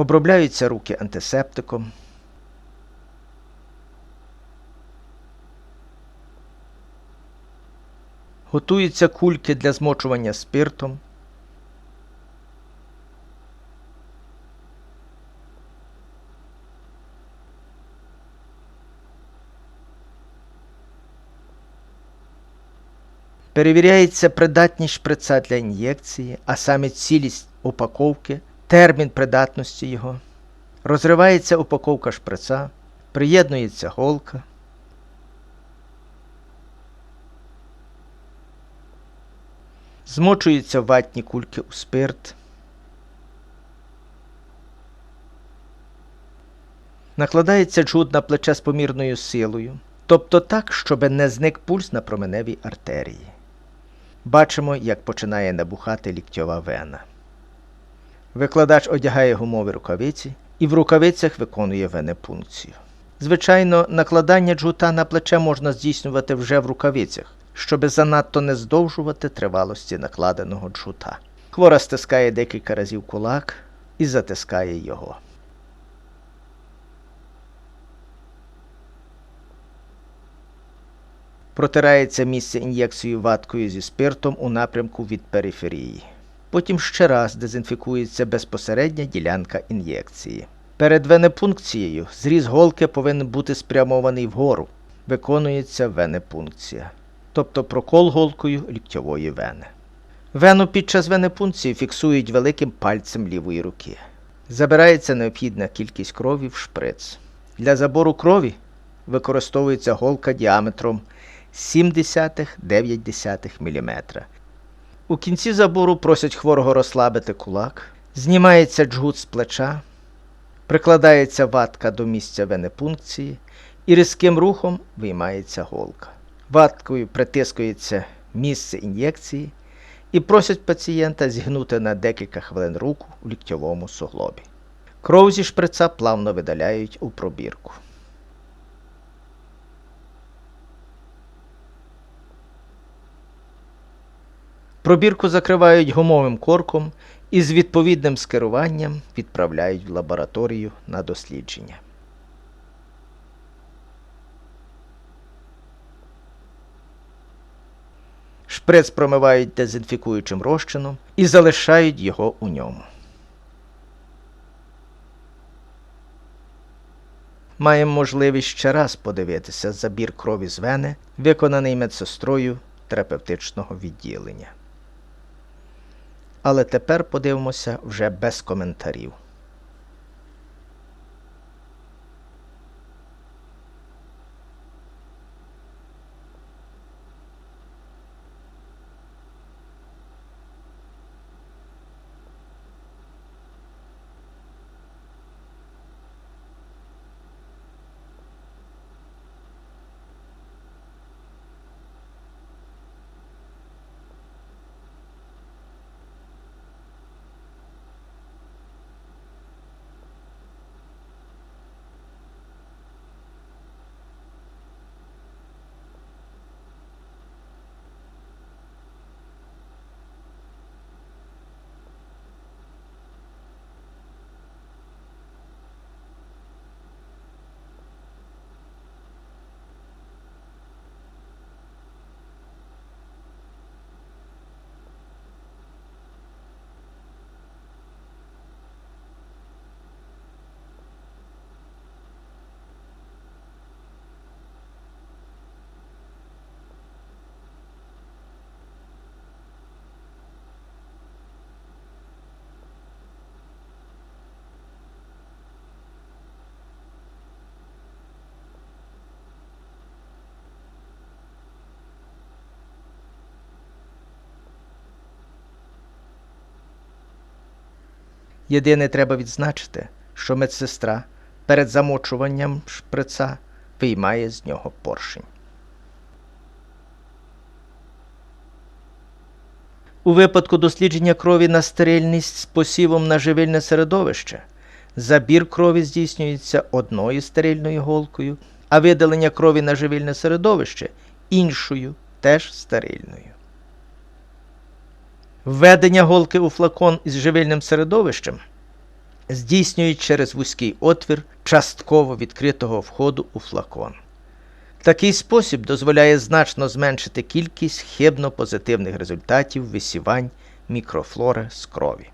Обробляються руки антисептиком. Готуються кульки для змочування спиртом. Перевіряється придатність шприца для ін'єкції, а саме цілість упаковки, термін придатності його. Розривається упаковка шприца, приєднується голка. Змочуються ватні кульки у спирт. Накладається джут на плече з помірною силою, тобто так, щоб не зник пульс на променевій артерії. Бачимо, як починає набухати ліктьова вена. Викладач одягає гумові рукавиці і в рукавицях виконує венепункцію. Звичайно, накладання джута на плече можна здійснювати вже в рукавицях, щоби занадто не здовжувати тривалості накладеного джута. Хвора стискає декілька разів кулак і затискає його. Протирається місце ін'єкцією ваткою зі спиртом у напрямку від периферії. Потім ще раз дезінфікується безпосередня ділянка ін'єкції. Перед венепункцією зріз голки повинен бути спрямований вгору. Виконується венепункція, тобто прокол голкою ліктьової вени. Вену під час венепункції фіксують великим пальцем лівої руки. Забирається необхідна кількість крові в шприц. Для забору крові використовується голка діаметром 0,7-9 мм. У кінці забору просять хворого розслабити кулак, знімається джгут з плеча, прикладається ватка до місця венепункції і різким рухом виймається голка. Ваткою притискується місце ін'єкції і просять пацієнта зігнути на декілька хвилин руку у ліктьовому суглобі. Кров зі шприца плавно видаляють у пробірку. Пробірку закривають гумовим корком і з відповідним скеруванням відправляють в лабораторію на дослідження. Шприц промивають дезінфікуючим розчином і залишають його у ньому. Маємо можливість ще раз подивитися забір крові з вени, виконаний медсестрою терапевтичного відділення. Але тепер подивимося вже без коментарів. Єдине треба відзначити, що медсестра перед замочуванням шприца виймає з нього поршень. У випадку дослідження крові на стерильність з посівом на живильне середовище забір крові здійснюється одною стерильною голкою, а видалення крові на живильне середовище іншою, теж стерильною. Введення голки у флакон із живильним середовищем здійснюють через вузький отвір частково відкритого входу у флакон. Такий спосіб дозволяє значно зменшити кількість хибно позитивних результатів висівань мікрофлори з крові.